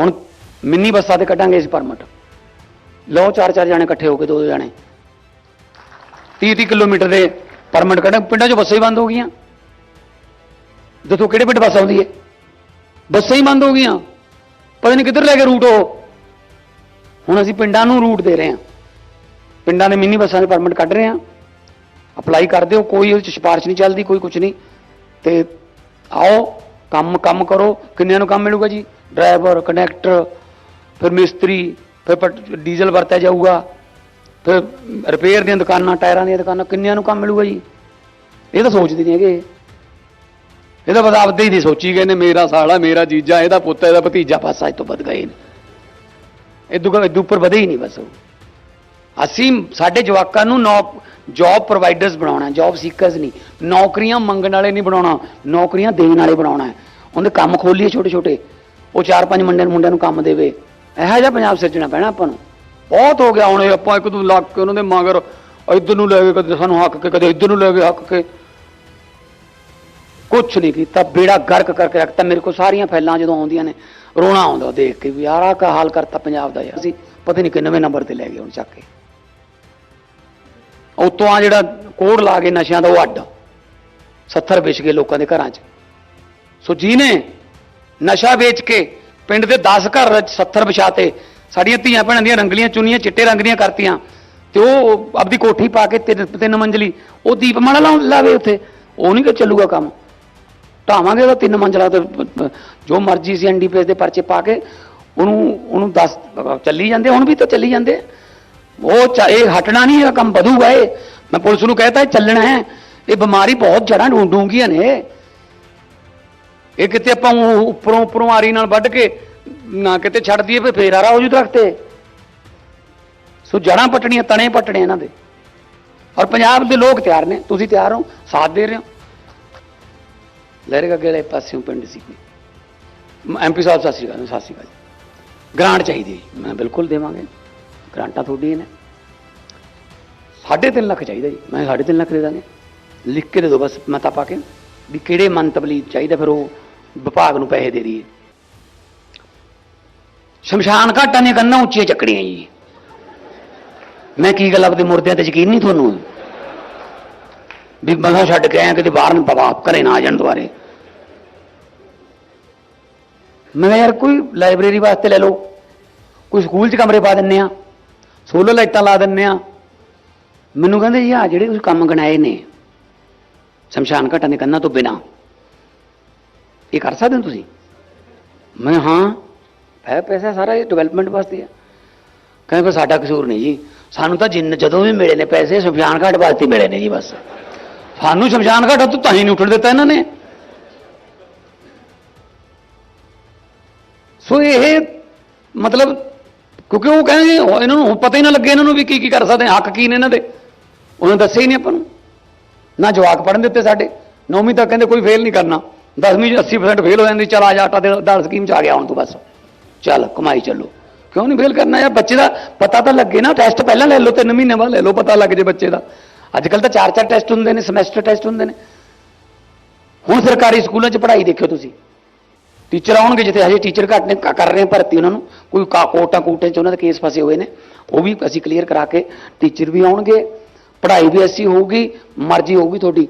ਹੁਣ ਮਿੰਨੀ ਬੱਸਾਂ ਤੇ ਕੱਢਾਂਗੇ ਇਸ ਪਰਮਿਟ। ਲਓ ਚਾਰ ਚਾਰ ਜਾਣੇ ਇਕੱਠੇ ਹੋ ਕੇ, ਦੋ ਦੋ ਜਾਣੇ। 30 30 ਕਿਲੋਮੀਟਰ ਦੇ ਪਰਮਿਟ ਕੱਢਾਂ, ਪਿੰਡਾਂ 'ਚ ਬੱਸਾਂ ਹੀ ਬੰਦ ਹੋ ਗਈਆਂ। ਦੱਸੋ ਕਿਹੜੇ ਪਿੰਡ ਬੱਸ ਆਉਂਦੀ ਹੈ ਬੱਸਾਂ ਹੀ ਬੰਦ ਹੋ ਗਈਆਂ। ਪਤਾ ਨਹੀਂ ਕਿੱਧਰ ਲੈ ਕੇ ਰੂਟ ਉਹ। ਹੁਣ ਅਸੀਂ ਪਿੰਡਾਂ ਨੂੰ ਰੂਟ ਦੇ ਰਹੇ ਹਾਂ। ਪਿੰਡਾਂ ਦੇ ਮਿੰਨੀ ਬੱਸਾਂ ਦੇ ਪਰਮਿਟ ਕੱਢ ਰਹੇ ਹਾਂ। ਅਪਲਾਈ ਕਰ ਦਿਓ, ਕੋਈ ਉਹਦੇ 'ਚ ਸਿਫਾਰਿਸ਼ ਨਹੀਂ ਚੱਲਦੀ, ਕੋਈ ਕੁਝ ਨਹੀਂ। ਤੇ ਆਓ ਕੰਮ ਕੰਮ ਕਰੋ, ਕਿੰਨਿਆਂ ਨੂੰ ਕੰਮ ਮਿਲੂਗਾ ਜੀ? ਡਰਾਈਵਰ, ਕੰਡਕਟਰ, ਫਿਰ ਮਿਸਤਰੀ, ਫਿਰ ਪਟ- ਡੀਜ਼ਲ ਵਰਤਿਆ ਜਾਊਗਾ, ਫਿਰ ਰਿਪੇਅਰ ਦੀਆਂ ਦੁਕਾਨਾਂ, ਟਾਇਰਾਂ ਦੀਆਂ ਦੁਕਾਨਾਂ, ਕਿੰਨਿਆਂ ਨੂੰ ਕੰਮ ਮਿਲੂਗਾ ਜੀ? ਇਹ ਤਾਂ ਸੋਚਦੇ ਨਹੀਂ ਹੈਗੇ। ਇਹ ਤਾਂ ਬਸ ਆਪਦੇ ਹੀ ਨਹੀਂ ਸੋਚੀ ਗਏ ਨੇ, ਮੇਰਾ ਸਾਲਾ, ਮੇਰਾ ਜੀਜਾ, ਇਹਦਾ ਪੁੱਤ, ਇਹਦਾ ਭਤੀਜਾ ਬਸ ਅੱਜ ਤੋਂ ਵੱਧ ਗਏ ਨੇ। ਇਦੋਂ ਇਦੋਂ ਉੱਪਰ ਵਧੇ ਹੀ ਨਹੀਂ ਬਸ ਅਸੀਂ ਸਾਡੇ ਜਵਾਕਾਂ ਨੂੰ ਨੌ ਜੌਬ ਪ੍ਰੋਵਾਈਡਰਸ ਬਣਾਉਣਾ ਜੌਬ ਸੀਕਰਸ ਨਹੀਂ। ਨੌਕਰੀਆਂ ਮੰਗਣ ਵਾਲੇ ਨਹੀਂ ਬਣਾਉਣਾ, ਨੌਕਰੀਆਂ ਦੇਣ ਵਾਲੇ ਬਣਾਉਣਾ ਹੈ। ਉਹਦੇ ਕੰਮ ਖੋਲੀਏ ਛੋਟੇ ਛੋਟੇ। ਉਹ ਚਾਰ ਪੰਜ ਮੁੰਡਿਆਂ ਨੂੰ ਮੁੰਡਿਆਂ ਨੂੰ ਕੰਮ ਦੇਵੇ। ਇਹੋ ਜਿਹਾ ਪੰਜਾਬ ਸਿਰਜਣਾ ਪੈਣਾ ਆਪਾਂ ਨੂੰ। ਬਹੁਤ ਹੋ ਗਿਆ ਹੁਣ ਇਹ ਆਪਾਂ ਇੱਕ ਦੂ ਲੱਗ ਕੇ ਉਹਨਾਂ ਦੇ ਮਗਰ ਇੱਧਰ ਨੂੰ ਲੈ ਗਏ ਕਦੇ ਸਾਨੂੰ ਹੱਕ ਕੇ, ਕਦੇ ਇੱਧਰ ਨੂੰ ਲੈ ਗਏ ਹੱਕ ਕੇ। ਕੁਛ ਨਹੀਂ ਕੀਤਾ, ਬੇੜਾ ਗਰਕ ਕਰਕੇ ਰੱਖਤਾ। ਮੇਰੇ ਕੋਲ ਸਾਰੀਆਂ ਫੈਲਾਂ ਜਦੋਂ ਆਉਂਦੀਆਂ ਨੇ, ਰੋਣਾ ਆਉਂਦਾ ਦੇਖ ਕੇ ਵੀ ਯਾਰ ਆਹ ਕਾ ਹਾਲ ਕਰਤਾ ਪੰਜਾਬ ਦਾ ਯਾਰ। ਅਸੀਂ ਪਤਾ ਨਹੀਂ ਕਿੰਨਵੇਂ ਨੰਬਰ ਤੇ ਲੈ ਗਏ ਹੁਣ ਚੱਕ ਕੇ। ਉਤੋਂ ਆ ਜਿਹੜਾ ਕੋੜ ਲਾ ਕੇ ਨਸ਼ਿਆਂ ਦਾ ਉਹ ਅੱਡ। 70 ਵਿਛ ਗਏ ਲੋਕਾਂ ਦੇ ਘਰਾਂ 'ਚ। ਸੋ ਜਿਹਨੇ ਨਸ਼ਾ ਵੇਚ ਕੇ ਪਿੰਡ ਦੇ 10 ਘਰ 'ਚ 70 ਵਿਛਾਤੇ, ਸਾਡੀਆਂ ਧੀਆਂ ਭੈਣਾਂ ਦੀਆਂ ਰੰਗਲੀਆਂ ਚੁੰਨੀਆਂ, ਚਿੱਟੇ ਰੰਗ ਦੀਆਂ ਕਰਤੀਆਂ, ਤੇ ਉਹ ਆਪਦੀ ਕੋਠੀ ਪਾ ਕੇ ਤਿੰਨ ਤਿੰਨ ਮੰਜ਼ਲੀ, ਉਹ ਦੀਪਮਾਲਾ ਲਾਉਣ ਲਾਵੇ ਉੱਥੇ, ਉਹ ਨਹੀਂ ਕਿ ਚੱਲੂਗਾ ਕੰਮ। ਢਾਵਾਂਗੇ ਉਹਦਾ ਤਿੰਨ ਮੰਜ਼ਲਾ ਤੇ, ਜੋ ਮਰਜ਼ੀ ਸੀ ਐਨਡੀਪੀਐਸ ਦੇ ਪਰਚੇ ਪਾ ਕੇ, ਉਹਨੂੰ ਉਹਨੂੰ ਦੱਸ, ਚੱਲੀ ਜਾਂਦੇ, ਹੁਣ ਵੀ ਤਾਂ ਚੱਲੀ ਜਾਂਦੇ। ਉਹ ਚਾ- ਇਹ ਹਟਣਾ ਨਹੀਂ ਇਹ ਕੰਮ ਵਧੂਗਾ ਇਹ। ਮੈਂ ਪੁਲਿਸ ਨੂੰ ਕਹਿਤਾ, ਇਹ ਚੱਲਣਾ ਹੈ। ਇਹ ਬਿਮਾਰੀ ਬਹੁਤ ਜੜਾਂ ਢੂੰਡੂਗੀਆਂ ਨੇ। ਇਹ ਕਿਤੇ ਆਪਾਂ ਉੱਪਰੋਂ ਉੱਪਰੋਂ ਆਰੀ ਨਾਲ ਵੱਢ ਕੇ ਨਾ ਕਿਤੇ ਛੱਡ ਦਈਏ, ਫਿਰ ਫੇਰ ਆਰਾ ਹੋ ਜੂ ਦਰਖਤ ਸੋ ਜੜਾਂ ਪਟਣੀਆਂ, ਤਣੇ ਪਟਣੇ ਇਹਨਾਂ ਦੇ। ਔਰ ਪੰਜਾਬ ਦੇ ਲੋਕ ਤਿਆਰ ਨੇ, ਤੁਸੀਂ ਤਿਆਰ ਹੋ, ਸਾਥ ਦੇ ਰਹੇ ਹੋ। ਲਹਿਰੇ ਗੱਗੇ ਵਾਲੇ ਪਾਸਿਓਂ ਪਿੰਡ ਸੀ। ਕੋਈ ਐਮਪੀ ਸਾਹਿਬ, ਸਤਿ ਸ਼੍ਰੀ ਅਕਾਲ, ਸਤਿ ਸ਼੍ਰੀ ਅਕਾਲ। ਜੀ। ਗ੍ਰਾਂਟ ਚਾਹੀਦੀ ਹੈ ਮੈਂ ਬਿਲਕੁਲ ਦੇਵਾਂਗੇ। ਗ੍ਰਾਂਟਾਂ ਤੁਹਾਡੀਆਂ ਨੇ। 3.5 ਲੱਖ ਚਾਹੀਦਾ ਜੀ, ਮੈਂ 3.5 ਲੱਖ ਦੇ ਦਾਂਗੇ। ਲਿਖ ਕੇ ਦੇ ਦਿਓ ਬਸ, ਮਤਾ ਪਾ ਕੇ। ਵੀ ਕਿਹੜੇ ਮਨ ਮੰਤਬਲੀ ਚਾਹੀਦਾ, ਫਿਰ ਉਹ ਵਿਭਾਗ ਨੂੰ ਪੈਸੇ ਦੇ ਦਈਏ। ਸ਼ਮਸ਼ਾਨ ਘਾਟਾਂ ਦੀਆਂ ਕੰਨਾਂ ਉੱਚੀਆਂ ਚੱਕੜੀਆਂ ਜੀ। ਮੈਂ ਕੀ ਗੱਲ ਆਪਦੇ ਮੁਰਦਿਆਂ ਤੇ ਯਕੀਨ ਨਹੀਂ ਤੁਹਾਨੂੰ? ਵੀ ਮਸਾਂ ਛੱਡ ਕੇ ਆਇਆ ਕਿਤੇ ਬਾਹਰ ਨੂੰ ਪਵਾਪ ਘਰੇ ਨਾ ਆ ਜਾਣ ਦੁਬਾਰੇ। ਮੈਂ ਯਾਰ ਕੋਈ ਲਾਇਬ੍ਰੇਰੀ ਵਾਸਤੇ ਲੈ ਲਓ। ਕੋਈ ਸਕੂਲ 'ਚ ਕਮਰੇ ਪਾ ਦਿੰਨੇ ਆ। ਸੋਲਰ ਲਾਈਟਾਂ ਲਾ ਦਿੰਨੇ ਆ। ਮੈਨੂੰ ਕਹਿੰਦੇ ਜੀ, ਆ ਜਿਹੜੇ ਤੁਸੀਂ ਕੰਮ ਗਣਾਏ ਨੇ, ਸ਼ਮਸ਼ਾਨ ਘਾਟਾਂ ਦੇ ਕੰਨਾਂ ਤੋਂ ਬਿਨਾ ਇਹ ਕਰ ਸਕਦੇ ਹੋ ਤੁਸੀਂ? ਮੈਂ ਹਾਂ। ਹੈ, ਪੈਸਾ ਸਾਰਾ ਇਹ ਡਿਵੈਲਪਮੈਂਟ ਵਾਸਤੇ ਆ। ਕਹਿੰਦੇ ਫਿਰ ਸਾਡਾ ਕਸੂਰ ਨਹੀਂ ਜੀ। ਸਾਨੂੰ ਤਾਂ ਜਿੰਨ ਜਦੋਂ ਵੀ ਮਿਲੇ ਨੇ ਪੈਸੇ, ਸ਼ਮਸ਼ਾਨ ਘਾਟ ਵਾਸਤੇ ਮਿਲੇ ਨੇ ਜੀ ਬਸ। ਸਾਨੂੰ ਸ਼ਮਸ਼ਾਨ ਘਾਟ ਤੋਂ ਤਾਂ ਹੀ ਨਹੀਂ ਉੱਠਣ ਦਿੱਤਾ ਇਹਨਾਂ ਨੇ। ਸੋ ਇਹ ਮਤਲਬ, ਕਿਉਂਕਿ ਉਹ ਕਹਿੰਦੇ ਇਹਨਾਂ ਨੂੰ ਪਤਾ ਹੀ ਨਾ ਲੱਗੇ ਇਹਨਾਂ ਨੂੰ ਵੀ ਕੀ ਕੀ ਕਰ ਸਕਦੇ, ਹੱਕ ਕੀ ਨੇ ਇਹਨਾਂ ਦੇ। ਉਹਨਾਂ ਨੇ ਦੱਸਿਆ ਹੀ ਨਹੀਂ ਆਪਾਂ ਨੂੰ। ਨਾ ਜਵਾਕ ਪੜਨ ਦਿੱਤੇ ਸਾਡੇ। ਨੌਵੀਂ ਤੱਕ ਕਹਿੰਦੇ ਕੋਈ ਫੇਲ ਨਹੀਂ ਕਰਨਾ। 10ਵੀਂ 'ਚ 80% ਫੇਲ ਹੋ ਜਾਂਦੀ, ਚਲ ਆ ਜਾ, ਆਟਾ ਦੇ ਦਾਲ ਸਕੀਮ 'ਚ ਆ ਗਿਆ ਹੁਣ ਤੂੰ ਬਸ। ਚੱਲ, ਕਮਾਈ ਚੱਲੋ। ਕਿਉਂ ਨਹੀਂ ਫੇਲ ਕਰਨਾ ਯਾਰ? ਬੱਚੇ ਦਾ ਪਤਾ ਤਾਂ ਲੱਗੇ ਨਾ ਟੈਸਟ ਪਹਿਲਾਂ ਲੈ ਲਓ, ਤਿੰਨ ਮਹੀਨੇ ਬਾਅਦ ਲੈ ਲਓ, ਪਤਾ ਲੱਗ ਜੇ ਬੱਚੇ ਦਾ। ਅੱਜ ਕੱਲ ਤਾਂ ਚਾਰ ਚਾਰ ਟੈਸਟ ਹੁੰਦੇ ਨੇ ਸਮੈਸਟਰ ਟੈਸਟ ਹੁੰਦੇ ਨੇ। ਹੁਣ ਸਰਕਾਰੀ ਸਕੂਲਾਂ 'ਚ ਪੜ੍ਹਾਈ ਦੇਖਿਓ ਤੁਸੀਂ। ਟੀਚਰ ਆਉਣਗੇ ਜਿੱਥੇ ਹਜੇ ਟੀਚਰ ਘੱਟ ਨੇ ਕਰ ਰਹੇ ਭਰਤੀ ਉਹਨਾਂ ਨੂੰ। ਕੋਈ ਕਾ- ਕੋਟਾਂ ਕੋਟੇ 'ਚ ਉਹਨਾਂ ਦੇ ਕੇਸ ਫਸੇ ਹੋਏ ਨੇ। ਉਹ ਵੀ ਅਸੀਂ ਕਲੀਅਰ ਕਰਾ ਕੇ ਟੀਚਰ ਵੀ ਆਉਣਗੇ। ਪੜ੍ਹਾਈ ਵੀ ਐਸੀ ਹੋਊਗੀ, ਮਰਜ਼ੀ ਹੋਊਗੀ ਤੁਹਾਡੀ।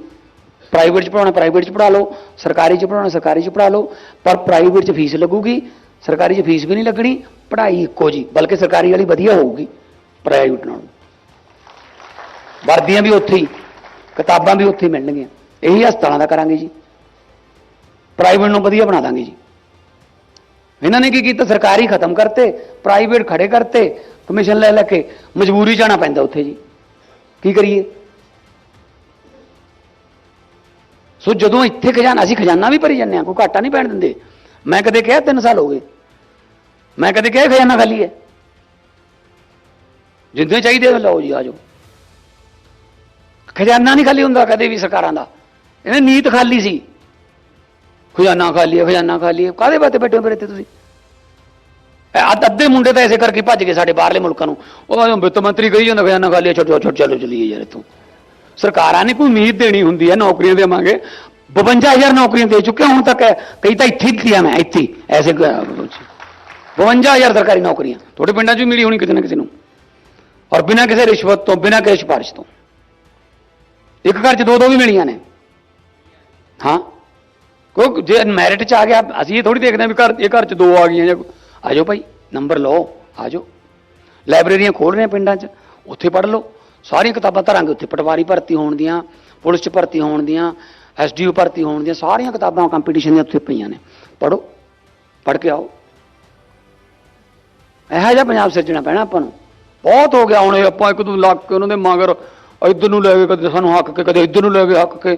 ਪ੍ਰਾਈਵੇਟ 'ਚ ਪੜਾਉਣਾ ਪ੍ਰਾਈਵੇਟ 'ਚ ਪੜ੍ਹਾ ਲਓ, ਸਰਕਾਰੀ 'ਚ ਪੜਾਉਣਾ ਸਰਕਾਰੀ 'ਚ ਪੜ੍ਹਾ ਲਓ, ਪਰ ਪ੍ਰਾਈਵੇਟ 'ਚ ਫੀਸ ਲੱਗੂਗੀ, ਸਰਕਾਰੀ 'ਚ ਫੀਸ ਵੀ ਨਹੀਂ ਲੱਗਣੀ, ਪੜ੍ਹਾਈ ਇੱਕੋ ਜੀ, ਬਲਕਿ ਸਰਕਾਰੀ ਵਾਲੀ ਵਧੀਆ ਹੋਊਗੀ ਪ੍ਰਾਈਵੇਟ ਨਾਲੋਂ। ਵਰਦੀਆਂ ਵੀ ਉੱਥੇ ਹੀ, ਕਿਤਾਬਾਂ ਵੀ ਉੱਥੇ ਹੀ ਮਿਲਣਗੀਆਂ, ਇਹੀ ਹਸਪਤਾਲਾਂ ਦਾ ਕਰਾਂਗੇ ਜੀ। ਪ੍ਰਾਈਵੇਟ ਨੂੰ ਵਧੀਆ ਬਣਾ ਦਾਂਗੇ ਜੀ। ਇਹਨਾਂ ਨੇ ਕੀ ਕੀਤਾ? ਸਰਕਾਰੀ ਖਤਮ ਕਰਤੇ ਪ੍ਰਾਈਵੇਟ ਖੜੇ ਕਰਤੇ ਕਮਿਸ਼ਨ ਲੈ ਲੈ ਕੇ ਮਜਬੂਰੀ ਜਾਣਾ ਪੈਂਦਾ ਉੱਥੇ ਜੀ। ਕੀ ਕਰੀਏ? ਸੋ ਜਦੋਂ ਇੱਥੇ ਖਜ਼ਾਨਾ, ਅਸੀਂ ਖਜ਼ਾਨਾ ਵੀ ਭਰੀ ਜਾਂਦੇ ਆ ਕੋਈ ਘਾਟਾ ਨਹੀਂ ਪੈਣ ਦਿੰਦੇ। ਮੈਂ ਕਦੇ ਕਿਹਾ 3 ਸਾਲ ਹੋ ਗਏ। ਮੈਂ ਕਦੇ ਕਿਹਾ ਖਜ਼ਾਨਾ ਖਾਲੀ ਹੈ। ਜਿੰਨੇ ਚਾਹੀਦੇ ਲਓ ਜੀ ਆਜੋ ਖਜ਼ਾਨਾ ਨਹੀਂ ਖਾਲੀ ਹੁੰਦਾ ਕਦੇ ਵੀ ਸਰਕਾਰਾਂ ਦਾ। ਇਹਨੇ ਨੀਤ ਖਾਲੀ ਸੀ। ਖਜ਼ਾਨਾ ਖਾਲੀ ਹੈ, ਖਜ਼ਾਨਾ ਖਾਲੀ ਹੈ। ਕਾਹਦੇ ਬਾਤੇ ਬੈਠੇ ਹੋ ਫਿਰ ਤੇ ਤੁਸੀਂ? ਅੱਧੇ ਮੁੰਡੇ ਤਾਂ ਐਸੇ ਕਰਕੇ ਭੱਜ ਗਏ ਸਾਡੇ ਬਾਹਰਲੇ ਮੁਲਕਾਂ ਨੂੰ। ਉਹ ਵਿੱਤ ਮੰਤਰੀ ਕਹੀ ਜਾਂਦਾ, ਖਜ਼ਾਨਾ ਖਾਲੀ ਹੈ, ਛੱਡੋ, ਛੱਡ, ਚਲੋ, ਚਲੀਏ ਯਾਰ ਇੱਥੋਂ। ਸਰਕਾਰਾਂ ਨੇ ਕੋਈ ਉਮੀਦ ਦੇਣੀ ਹੁੰਦੀ ਹੈ ਨੌਕਰੀਆਂ ਦੇਵਾਂਗੇ। 52000 ਨੌਕਰੀਆਂ ਦੇ ਚੁੱਕੇ ਹੁਣ ਤੱਕ ਕਈ ਤਾਂ ਇੱਥੇ ਹੀ ਦਿੱਤੀਆਂ ਮੈਂ ਇੱਥੇ ਹੀ, ਐਸੇ 52000 ਸਰਕਾਰੀ ਨੌਕਰੀਆਂ। ਤੁਹਾਡੇ ਪਿੰਡਾਂ 'ਚ ਵੀ ਮਿਲੀ ਹੋਣੀ ਕਿਸੇ ਨਾ ਕਿਸੇ ਨੂੰ। ਔਰ ਬਿਨਾਂ ਕਿਸੇ ਰਿਸ਼ਵਤ ਤੋਂ ਬਿਨਾਂ ਕਿਸੇ ਸਿਫਾਰਿਸ਼ ਤੋਂ। ਇੱਕ ਘਰ 'ਚ ਦੋ ਦੋ ਵੀ ਮਿਲੀਆਂ ਨੇ। ਹਾਂ। ਕੋਈ ਜੇ ਮੈਰਿਟ 'ਚ ਆ ਗਿਆ ਅਸੀਂ ਇਹ ਥੋੜੀ ਦੇਖਦੇ ਹਾਂ ਵੀ ਘਰ ਇਹ ਘਰ 'ਚ ਦੋ ਆ ਗਈਆਂ ਜਾਂ ਆ ਜਾਓ ਭਾਈ ਨੰਬਰ ਲਓ ਆ ਜਾਓ। ਲਾਇਬ੍ਰੇਰੀਆਂ ਖੋਲ ਰਹੇ ਪਿੰਡਾਂ 'ਚ ਉੱਥੇ ਪੜ੍ਹ ਲਓ। ਸਾਰੀਆਂ ਕਿਤਾਬਾਂ ਧਰਾਂਗੇ ਉੱਥੇ ਪਟਵਾਰੀ ਭਰਤੀ ਹੋਣ ਦੀਆਂ, ਪੁਲਿਸ 'ਚ ਭਰਤੀ ਹੋਣ ਦੀਆਂ ਐਸਡੀਓ ਭਰਤੀ ਹੋਣ ਦੀਆਂ, ਸਾਰੀਆਂ ਕਿਤਾਬਾਂ ਕੰਪੀਟੀਸ਼ਨ ਦੀਆਂ ਉੱਥੇ ਪਈਆਂ ਨੇ। ਪੜ੍ਹੋ, ਪੜ੍ਹ ਕੇ ਆਓ। ਇਹੋ ਜਿਹਾ ਪੰਜਾਬ ਸਿਰਜਣਾ ਪੈਣਾ ਆਪਾਂ ਨੂੰ। ਬਹੁਤ ਹੋ ਗਿਆ ਹੁਣ ਆਪਾਂ ਇੱਕ ਦੂ ਲੱਗ ਕੇ ਉਹਨਾਂ ਦੇ ਮਗਰ ਇੱਧਰ ਨੂੰ ਲੈ ਗਏ ਕਦੇ ਸਾਨੂੰ ਹੱਕ ਕੇ, ਕਦੇ ਇੱਧਰ ਨੂੰ ਲੈ ਗਏ ਹੱਕ ਕੇ।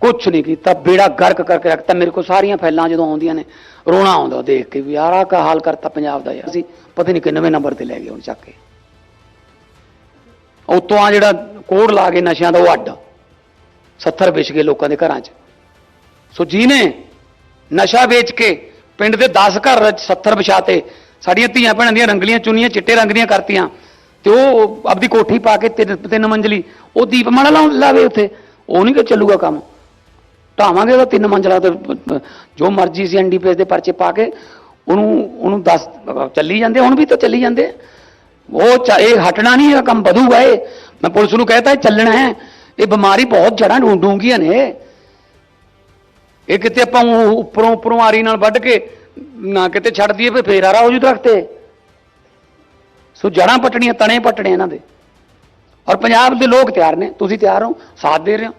ਕੁਛ ਨਹੀਂ ਕੀਤਾ, ਬੇੜਾ ਗਰਕ ਕਰਕੇ ਰੱਖਤਾ। ਮੇਰੇ ਕੋਲ ਸਾਰੀਆਂ ਫਾਈਲਾਂ ਜਦੋਂ ਆਉਂਦੀਆਂ ਨੇ, ਰੋਣਾ ਆਉਂਦਾ ਦੇਖ ਕੇ ਵੀ ਯਾਰ ਆਹ ਕਾ ਹਾਲ ਕਰਤਾ ਪੰਜਾਬ ਦਾ ਯਾਰ। ਅਸੀਂ ਪਤਾ ਨਹੀਂ ਕਿੰਨਵੇਂ ਨੰਬਰ ਤੇ ਲੈ ਗਏ ਹੁਣ ਚੱਕ ਕੇ। ਉਤੋਂ ਆ ਜਿਹੜਾ ਕੋੜ ਲਾ ਕੇ ਨਸ਼ਿਆਂ ਦਾ ਉਹ ਅੱਡ। 70 ਵਿਛ ਗਏ ਲੋਕਾਂ ਦੇ ਘਰਾਂ 'ਚ। ਸੋ ਜਿਹਨੇ ਨਸ਼ਾ ਵੇਚ ਕੇ ਪਿੰਡ ਦੇ 10 ਘਰ ਵਿੱਚ 70 ਵਿਛਾਤੇ, ਸਾਡੀਆਂ ਧੀਆਂ ਭੈਣਾਂ ਦੀਆਂ ਰੰਗਲੀਆਂ ਚੁੰਨੀਆਂ, ਚਿੱਟੇ ਰੰਗ ਦੀਆਂ ਕਰਤੀਆਂ, ਤੇ ਉਹ ਆਪਦੀ ਕੋਠੀ ਪਾ ਕੇ ਤਿੰਨ ਤਿੰਨ ਮੰਜ਼ਲੀ, ਉਹ ਦੀਪਮਾਲਾ ਲਾਉਣ ਲਾਵੇ ਉੱਥੇ। ਉਹ ਨਹੀਂ ਕਿ ਚੱਲੂਗਾ ਕੰਮ। ਢਾਵਾਂਗੇ ਉਹਦਾ ਤਿੰਨ ਮੰਜ਼ਲਾ ਤੇ, ਜੋ ਮਰਜ਼ੀ ਸੀ ਐਨਡੀਪੀਐਸ ਦੇ ਪਰਚੇ ਪਾ ਕੇ, ਉਹਨੂੰ ਉਹਨੂੰ ਦੱਸ ਚੱਲੀ ਜਾਂਦੇ, ਹੁਣ ਵੀ ਤਾਂ ਚੱਲੀ ਜਾਂਦੇ। ਉਹ ਚ- ਇਹ ਹਟਣਾ ਨਹੀਂ ਇਹ ਕੰਮ ਵਧੂਗਾ ਇਹ। ਮੈਂ ਪੁਲਿਸ ਨੂੰ ਕਹਿਤਾ, ਇਹ ਚੱਲਣਾ ਹੈ। ਇਹ ਬਿਮਾਰੀ ਬਹੁਤ ਜੜਾਂ ਢੂੰਡੂਗੀਆਂ ਨੇ। ਇਹ ਕਿਤੇ ਆਪਾਂ ਉੱਪਰੋਂ ਉੱਪਰੋਂ ਆਰੀ ਨਾਲ ਵੱਢ ਕੇ, ਨਾ ਕਿਤੇ ਛੱਡ ਦਈਏ, ਫਿਰ ਫੇਰ ਆਰਾ ਹੋ ਜੂ ਦਰਖਤੇ ਸੋ ਜੜਾਂ ਪਟਣੀਆਂ, ਤਣੇ ਪਟਣੇ ਇਹਨਾਂ ਦੇ। ਔਰ ਪੰਜਾਬ ਦੇ ਲੋਕ ਤਿਆਰ ਨੇ, ਤੁਸੀਂ ਤਿਆਰ ਹੋ, ਸਾਥ ਦੇ ਰਹੇ ਹੋ।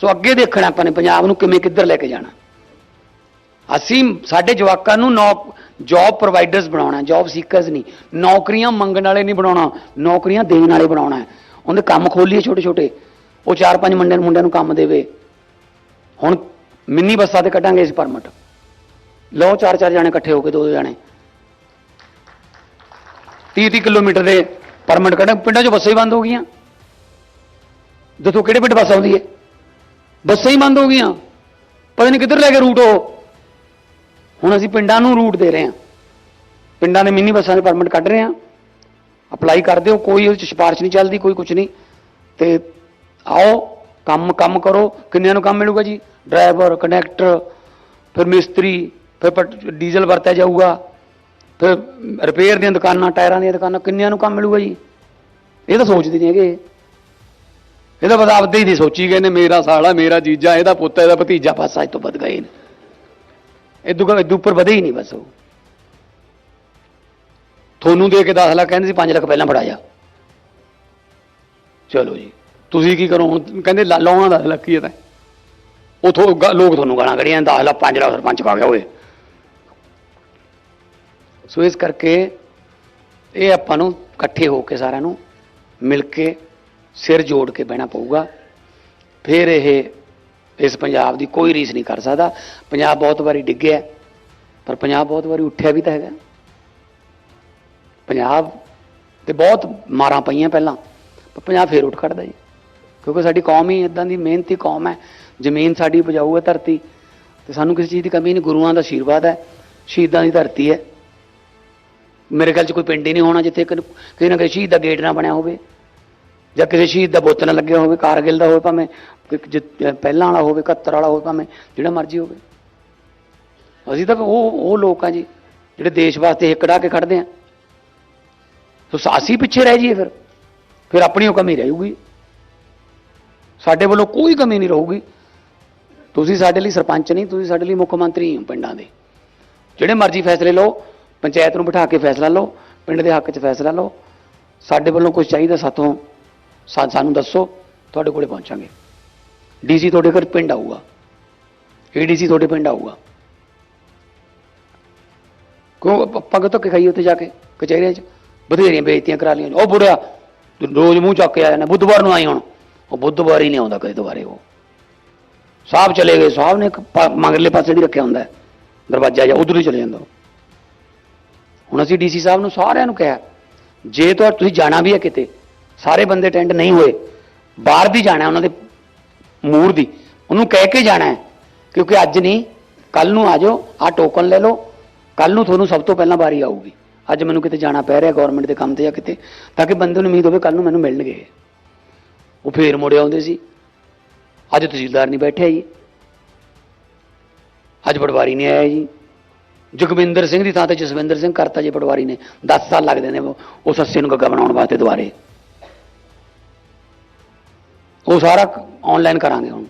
ਸੋ ਅੱਗੇ ਦੇਖਣਾ ਆਪਾਂ ਨੇ ਪੰਜਾਬ ਨੂੰ ਕਿਵੇਂ ਕਿੱਧਰ ਲੈ ਕੇ ਜਾਣਾ। ਅਸੀਂ ਸਾਡੇ ਜਵਾਕਾਂ ਨੂੰ ਨੌਕ ਜੌਬ ਪ੍ਰੋਵਾਈਡਰਸ ਬਣਾਉਣਾ ਜੌਬ ਸੀਕਰਸ ਨਹੀਂ, ਨੌਕਰੀਆਂ ਮੰਗਣ ਵਾਲੇ ਨਹੀਂ ਬਣਾਉਣਾ, ਨੌਕਰੀਆਂ ਦੇਣ ਵਾਲੇ ਬਣਾਉਣਾ ਹੈ। ਉਹਦੇ ਕੰਮ ਖੋਲੀਏ ਛੋਟੇ ਛੋਟੇ ਉਹ ਚਾਰ ਪੰਜ ਮੁੰਡਿਆਂ ਨੂੰ ਮੁੰਡਿਆਂ ਨੂੰ ਕੰਮ ਦੇਵੇ। ਹੁਣ ਮਿੰਨੀ ਬੱਸਾਂ ਤੇ ਕੱਢਾਂਗੇ ਇਸ ਪਰਮਿਟ। ਲਓ ਚਾਰ ਚਾਰ ਜਾਣੇ ਇਕੱਠੇ ਹੋ ਕੇ, ਦੋ ਦੋ ਜਾਣੇ। 30 30 ਕਿਲੋਮੀਟਰ ਦੇ ਪਰਮਿਟ ਕੱਢਾਂ ਪਿੰਡਾਂ 'ਚ ਬੱਸਾਂ ਹੀ ਬੰਦ ਹੋ ਗਈਆਂ। ਦੱਸੋ ਕਿਹੜੇ ਪਿੰਡ ਬੱਸ ਆਉਂਦੀ ਹੈ? ਬੱਸਾਂ ਹੀ ਬੰਦ ਹੋ ਗਈਆਂ। ਪਤਾ ਨਹੀਂ ਕਿੱਧਰ ਲੈ ਕੇ ਰੂਟ ਉਹ। ਹੁਣ ਅਸੀਂ ਪਿੰਡਾਂ ਨੂੰ ਰੂਟ ਦੇ ਰਹੇ ਹਾਂ। ਪਿੰਡਾਂ ਦੇ ਮਿੰਨੀ ਬੱਸਾਂ ਦੇ ਪਰਮਿਟ ਕੱਢ ਰਹੇ ਹਾਂ। ਅਪਲਾਈ ਕਰ ਦਿਓ ਕੋਈ ਉਹਦੇ ਚ ਸਿਫਾਰਿਸ਼ ਨਹੀਂ ਚੱਲਦੀ, ਕੋਈ ਕੁਝ ਨਹੀਂ। ਤੇ ਆਓ, ਕੰਮ ਕੰਮ ਕਰੋ। ਕਿੰਨਿਆਂ ਨੂੰ ਕੰਮ ਮਿਲੂਗਾ ਜੀ? ਡਰਾਈਵਰ ਕੰਡਕਟਰ ਫਿਰ ਮਿਸਤਰੀ, ਫਿਰ ਪਟ- ਡੀਜ਼ਲ ਵਰਤਿਆ ਜਾਊਗਾ। ਫਿਰ ਰਿਪੇਅਰ ਦੀਆਂ ਦੁਕਾਨਾਂ, ਟਾਇਰਾਂ ਦੀਆਂ ਦੁਕਾਨਾਂ, ਕਿੰਨਿਆਂ ਨੂੰ ਕੰਮ ਮਿਲੂਗਾ ਜੀ? ਇਹ ਤਾਂ ਸੋਚਦੇ ਨਹੀਂ ਹੈਗੇ। ਇਹ ਤਾਂ ਬਸ ਆਪਦੇ ਹੀ ਨਹੀਂ ਸੋਚੀ ਗਏ ਨੇ, ਮੇਰਾ ਸਾਲਾ, ਮੇਰਾ ਜੀਜਾ, ਇਹਦਾ ਪੁੱਤ, ਇਹਦਾ ਭਤੀਜਾ ਬਸ ਅੱਜ ਤੋਂ ਵੱਧ ਗਏ ਨੇ। ਇਦੋਂ ਕਾ ਇਦੋਂ ਉੱਪਰ ਵਧੇ ਹੀ ਨਹੀਂ ਬਸ ਉਹ। ਤੁਹਾਨੂੰ ਦੇ ਕੇ 10 ਲੱਖ ਕਹਿੰਦੇ ਸੀ 5 ਲੱਖ ਪਹਿਲਾਂ ਫੜਾਇਆ। ਚਲੋ ਜੀ, ਤੁਸੀਂ ਕੀ ਕਰੋ ਹੁਣ? ਕਹਿੰਦੇ ਲਾ- ਲਾਉਣਾ 10 ਲੱਖ ਹੀ ਹੈ ਤਾਂ। ਉਥੋਂ ਲੋਕ ਤੁਹਾਨੂੰ ਗਾਲਾਂ ਕੱਢੀਆਂ 10 ਲੱਖ 5 ਲੱਖ, ਸਰਪੰਚ ਪਾ ਗਿਆ ਹੋਏ ਸੋ ਇਸ ਕਰਕੇ ਇਹ ਆਪਾਂ ਨੂੰ ਇਕੱਠੇ ਹੋ ਕੇ ਸਾਰਿਆਂ ਨੂੰ ਮਿਲ ਕੇ ਸਿਰ ਜੋੜ ਕੇ ਬਹਿਣਾ ਪਊਗਾ। ਫਿਰ ਇਹ, ਇਸ ਪੰਜਾਬ ਦੀ ਕੋਈ ਰੀਸ ਨਹੀਂ ਕਰ ਸਕਦਾ। ਪੰਜਾਬ ਬਹੁਤ ਵਾਰੀ ਡਿੱਗਿਆ, ਪਰ ਪੰਜਾਬ ਬਹੁਤ ਵਾਰੀ ਉੱਠਿਆ ਵੀ ਤਾਂ ਹੈਗਾ। ਪੰਜਾਬ ਤੇ ਬਹੁਤ ਮਾਰਾਂ ਪਈਆਂ ਪਹਿਲਾਂ, ਪਰ ਪੰਜਾਬ ਫੇਰ ਉੱਠ ਖੜਦਾ ਜੀ। ਕਿਉਂਕਿ ਸਾਡੀ ਕੌਮ ਹੀ ਇਦਾਂ ਦੀ ਮਿਹਨਤੀ ਕੌਮ ਹੈ। ਜ਼ਮੀਨ ਸਾਡੀ ਉਪਜਾਊ ਹੈ ਧਰਤੀ। ਤੇ ਸਾਨੂੰ ਕਿਸੇ ਚੀਜ਼ ਦੀ ਕਮੀ ਨਹੀਂ, ਗੁਰੂਆਂ ਦਾ ਆਸ਼ੀਰਵਾਦ ਹੈ, ਸ਼ਹੀਦਾਂ ਦੀ ਧਰਤੀ ਹੈ। ਮੇਰੇ ਖਿਆਲ 'ਚ ਕੋਈ ਪਿੰਡ ਹੀ ਨਹੀਂ ਹੋਣਾ ਜਿੱਥੇ ਕਿ- ਕਿਸੇ ਨਾ ਕਿਸੇ ਸ਼ਹੀਦ ਦਾ ਗੇਟ ਨਾ ਬਣਿਆ ਹੋਵੇ। ਜਾਂ ਕਿਸੇ ਸ਼ਹੀਦ ਦਾ ਬੁੱਤ ਨਾ ਲੱਗਿਆ ਹੋਵੇ, ਕਾਰਗਿਲ ਦਾ ਹੋਵੇ ਭਾਵੇਂ, ਕਿ ਪਹਿਲਾਂ ਵਾਲਾ ਹੋਵੇ 71 ਵਾਲਾ ਹੋਵੇ ਭਾਵੇਂ, ਜਿਹੜਾ ਮਰਜ਼ੀ ਹੋਵੇ। ਅਸੀਂ ਤਾਂ ਉਹ ਉਹ ਲੋਕ ਆ ਜੀ, ਜਿਹੜੇ ਦੇਸ਼ ਵਾਸਤੇ ਹਿੱਕ ਡਾ ਕੇ ਖੜਦੇ ਆ। ਸੋ ਅਸੀਂ ਪਿੱਛੇ ਰਹਿ ਜਾਈਏ ਫਿਰ। ਫਿਰ ਆਪਣੀ ਉਹ ਕਮੀ ਰਹੂਗੀ ਸਾਡੇ ਵੱਲੋਂ ਕੋਈ ਕਮੀ ਨਹੀਂ ਰਹੂਗੀ। ਤੁਸੀਂ ਸਾਡੇ ਲਈ ਸਰਪੰਚ ਨਹੀਂ, ਤੁਸੀਂ ਸਾਡੇ ਲਈ ਮੁੱਖ ਮੰਤਰੀ ਹੋ ਪਿੰਡਾਂ ਦੇ। ਜਿਹੜੇ ਮਰਜ਼ੀ ਫੈਸਲੇ ਲਓ, ਪੰਚਾਇਤ ਨੂੰ ਬਿਠਾ ਕੇ ਫੈਸਲਾ ਲਓ, ਪਿੰਡ ਦੇ ਹੱਕ 'ਚ ਫੈਸਲਾ ਲਓ। ਸਾਡੇ ਵੱਲੋਂ ਕੁਝ ਚਾਹੀਦਾ ਸਾਥੋਂ ਸਾਨੂੰ ਦੱਸੋ, ਤੁਹਾਡੇ ਕੋਲੇ ਪਹੁੰਚਾਂਗੇ। ਡੀਸੀ ਤੁਹਾਡੇ ਘਰ ਪਿੰਡ ਆਊਗਾ। ਏਡੀਸੀ ਤੁਹਾਡੇ ਪਿੰਡ ਆਊਗਾ। ਕਿਉਂ ਪੱਗ ਧੱਕੇ ਖਾਈ ਉੱਥੇ ਜਾ ਕੇ, ਕਚਹਿਰੀਆਂ 'ਚ? ਬਥੇਰੀਆਂ ਬੇਇੱਜ਼ਤੀਆਂ ਕਰਾ ਲਈਆਂ ਉਹ ਬੁੜਿਆ ਰੋਜ਼ ਮੂੰਹ ਚੱਕ ਕੇ ਆ ਜਾਣਾ ਬੁੱਧਵਾਰ ਨੂੰ ਆਈ ਹੁਣ। ਉਹ ਬੁੱਧਵਾਰ ਹੀ ਨਹੀਂ ਆਉਂਦਾ ਕਦੇ ਦੁਬਾਰੇ ਉਹ। ਸਾਹਿਬ ਚਲੇ ਗਏ ਸਾਹਿਬ ਨੇ ਇੱਕ ਪਾ- ਮਗਰਲੇ ਪਾਸੇ ਦੀ ਰੱਖਿਆ ਹੁੰਦਾ ਦਰਵਾਜ਼ਾ ਜਾਂ ਉਧਰ ਹੀ ਚਲੇ ਜਾਂਦਾ ਉਹ। ਹੁਣ ਅਸੀਂ ਡੀਸੀ ਸਾਹਿਬ ਨੂੰ ਸਾਰਿਆਂ ਨੂੰ ਕਿਹਾ, ਜੇ ਤਾਂ ਤੁਸੀਂ ਜਾਣਾ ਵੀ ਹੈ ਕਿਤੇ ਸਾਰੇ ਬੰਦੇ ਅਟੈਂਡ ਨਹੀਂ ਹੋਏ। ਬਾਹਰ ਦੀ ਜਾਣਾ ਉਹਨਾਂ ਦੇ ਮੂਰ ਦੀ। ਉਹਨੂੰ ਕਹਿ ਕੇ ਜਾਣਾ ਹੈ, ਕਿਉਂਕਿ ਅੱਜ ਨਹੀਂ ਕੱਲ ਨੂੰ ਆ ਜਾਓ ਆ ਟੋਕਨ ਲੈ ਲਓ। ਕੱਲ ਨੂੰ ਤੁਹਾਨੂੰ ਸਭ ਤੋਂ ਪਹਿਲਾਂ ਵਾਰੀ ਆਊਗੀ। ਅੱਜ ਮੈਨੂੰ ਕਿਤੇ ਜਾਣਾ ਪੈ ਰਿਹਾ ਗਵਰਨਮੈਂਟ ਦੇ ਕੰਮ ਤੇ ਜਾਂ ਕਿਤੇ, ਤਾਂ ਕਿ ਬੰਦੇ ਨੂੰ ਉਮੀਦ ਹੋਵੇ ਕੱਲ ਨੂੰ ਮੈਨੂੰ ਮਿਲਣਗੇ ਉਹ ਫੇਰ ਮੁੜੇ ਆਉਂਦੇ ਸੀ। ਅੱਜ ਤਹਿਸੀਲਦਾਰ ਨਹੀਂ ਬੈਠਿਆ ਜੀ। ਅੱਜ ਪਟਵਾਰੀ ਨਹੀਂ ਆਇਆ ਜੀ। ਜਗਵਿੰਦਰ ਸਿੰਘ ਦੀ ਥਾਂ ਤੇ ਜਸਵਿੰਦਰ ਸਿੰਘ ਕਰਤਾ ਜੀ ਪਟਵਾਰੀ ਨੇ। 10 ਸਾਲ ਲੱਗਦੇ ਨੇ ਉਹ- ਸੱਸੇ ਨੂੰ ਗੱਗਾ ਬਣਾਉਣ ਵਾਸਤੇ ਦੁਬਾਰੇ। ਉਹ ਸਾਰਾ ਆਨਲਾਈਨ ਕਰਾਂਗੇ ਹੁਣ।